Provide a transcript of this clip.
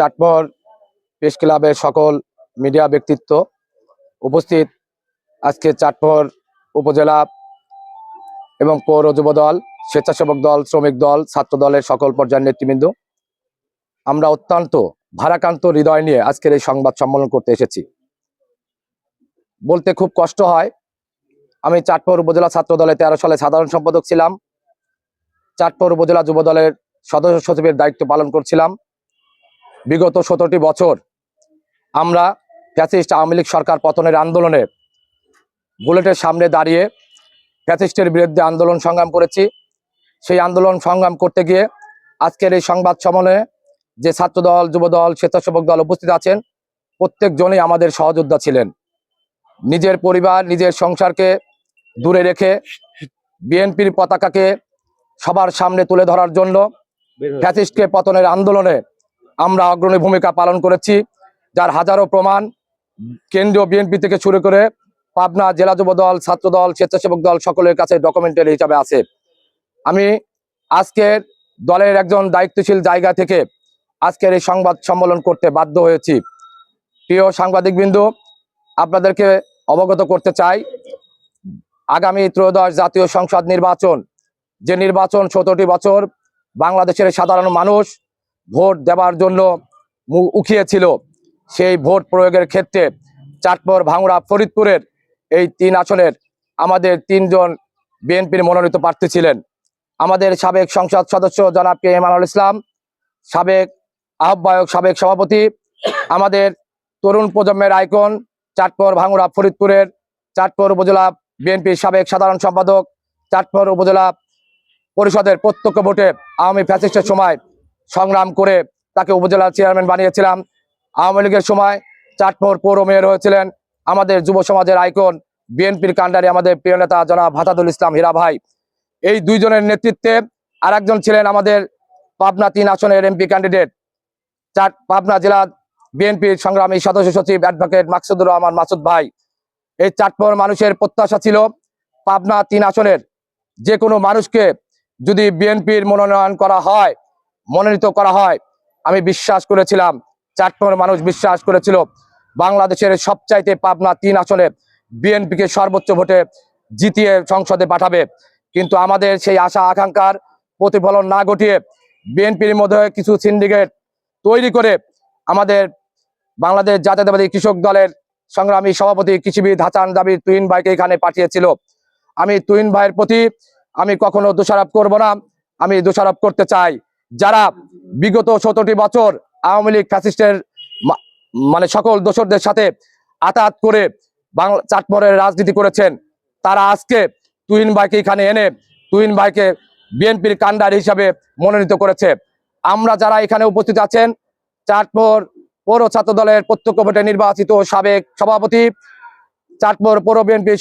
Chatmohar press ক্লাবের সকল media ব্যক্তিত্ব উপস্থিত আজকে চাটমোহর উপজেলা এবং পৌর যুব দল, স্বেচ্ছাসেবক দল, শ্রমিক দল, ছাত্র দলের সকল পর্যায়ের নেতৃবৃন্দ। আমরা অত্যন্ত ভারাক্রান্ত হৃদয় নিয়ে আজকের এই সংবাদ সম্মেলন করতে এসেছি। বলতে খুব কষ্ট হয়। আমি চাটমোহর উপজেলা ছাত্র দলে তেরো সালে সাধারণ সম্পাদক ছিলাম। চাটমোহর উপজেলা যুব দলের সদস্য সচিবের দায়িত্ব পালন করছিলাম। বিগত সতেরোটি বছর আমরা ফ্যাসিস্ট আওয়ামী লীগ সরকার পতনের আন্দোলনে বুলেটের সামনে দাঁড়িয়ে ফ্যাসিস্টের বিরুদ্ধে আন্দোলন সংগ্রাম করেছি। সেই আন্দোলন সংগ্রাম করতে গিয়ে আজকের এই সংবাদ সম্মেলনে যে ছাত্রদল যুবদল স্বেচ্ছাসেবক দল উপস্থিত আছেন প্রত্যেকজনই আমাদের সহযোদ্ধা ছিলেন। নিজের পরিবার নিজের সংসারকে দূরে রেখে বিএনপির পতাকাকে সবার সামনে তুলে ধরার জন্য ফ্যাসিস্টকে পতনের আন্দোলনে আমরা অগ্রণী ভূমিকা পালন করেছি, যার হাজারো প্রমাণ কেন্দ্রীয় বিএনপি থেকে শুরু করে পাবনা জেলা যুব দল ছাত্র দল স্বেচ্ছাসেবক দল সকলের কাছে ডকুমেন্টারি হিসাবে আছে। আমি আজকের দলের একজন দায়িত্বশীল জায়গা থেকে আজকের এই সংবাদ সম্মেলন করতে বাধ্য হয়েছি। প্রিয় সাংবাদিকবৃন্দ, আপনাদেরকে অবগত করতে চাই, আগামী ত্রয়োদশ জাতীয় সংসদ নির্বাচন, যে নির্বাচন সতেরোটি বছর বাংলাদেশের সাধারণ মানুষ ভোট দেওয়ার জন্য উখিয়েছিল। সেই ভোট প্রয়োগের ক্ষেত্রে চাটমোহর ভাঙড়া ফরিদপুরের এই তিন আসনের আমাদের তিনজন বিএনপির মনোনীত প্রার্থী ছিলেন। আমাদের সাবেক সংসদ সদস্য জনাব কে এমানুল ইসলাম, সাবেক আহ্বায়ক সাবেক সভাপতি, আমাদের তরুণ প্রজন্মের আইকন চাটমোহর ভাঙড়া ফরিদপুরের চাটমোহর উপজেলা বিএনপির সাবেক সাধারণ সম্পাদক চাটমোহর উপজেলা পরিষদের প্রত্যক্ষ ভোটে আওয়ামী ফ্যাসিস্টের সময় সংগ্রাম করে তাকে উপজেলা চেয়ারম্যান বানিয়েছিলাম। আওয়ামী লীগের সময় চাটমোহর পৌর মেয়র হয়েছিলেন আমাদের যুব সমাজের আইকন, বিএনপির কাণ্ডারি আমাদের প্রিয় নেতা জনাব হাতাদুল ইসলাম হীরা ভাই। এই দুইজনের নেতৃত্বে আরেকজন ছিলেন আমাদের পাবনা তিন আসনের এমপি ক্যান্ডিডেট চার পাবনা জেলা বিএনপির সংগ্রামী সদস্য সচিব অ্যাডভোকেট মাকসুদুর রহমান মাসুদ ভাই। এই চাটপোর মানুষের প্রত্যাশা ছিল পাবনা তিন আসনের যে কোনো মানুষকে যদি বিএনপির মনোনয়ন করা হয় মনোনীত করা হয়। আমি বিশ্বাস করেছিলাম চাটপোর মানুষ বিশ্বাস করেছিল, বাংলাদেশের সবচাইতে পাবনা তিন আসনে বিএনপিকে সর্বোচ্চ ভোটে জিতিয়ে সংসদে পাঠাবে। কিন্তু আমাদের সেই আশা, আকাঙ্ক্ষার প্রতিফলন না ঘটিয়ে বিএনপির মধ্যে কিছু সিন্ডিকেট তৈরি করে আমাদের বাংলাদেশ জাতীয়তাবাদী কৃষক দলের সংগ্রামী সভাপতি, কৃষিবিদ হাসান দাবি তুহিন ভাইকে এখানে পাঠিয়েছিল। আমি তুহিন ভাইয়ের প্রতি আমি কখনো দোষারোপ করব না, আমি দোষারোপ করতে চাই। যারা বিগত সতেরোটি বছর আওয়ামী লীগ ফ্যাসিস্টের মানে সকল দোসরদের সাথে আতাত করে বাংলা চাটমোহরের রাজনীতি করেছেন, তারা আজকে তুহিন ভাইকে এখানে এনে তুহিন ভাইকে বিএনপির কান্ডার হিসাবে মনোনীত করেছে। আমরা যারা এখানে উপস্থিত আছেন চাটমোহর পৌর ছাত্র দলের প্রত্যক্ষ ভোটে নির্বাচিত সাবেক সভাপতি চাটমোহর পৌর বিএনপির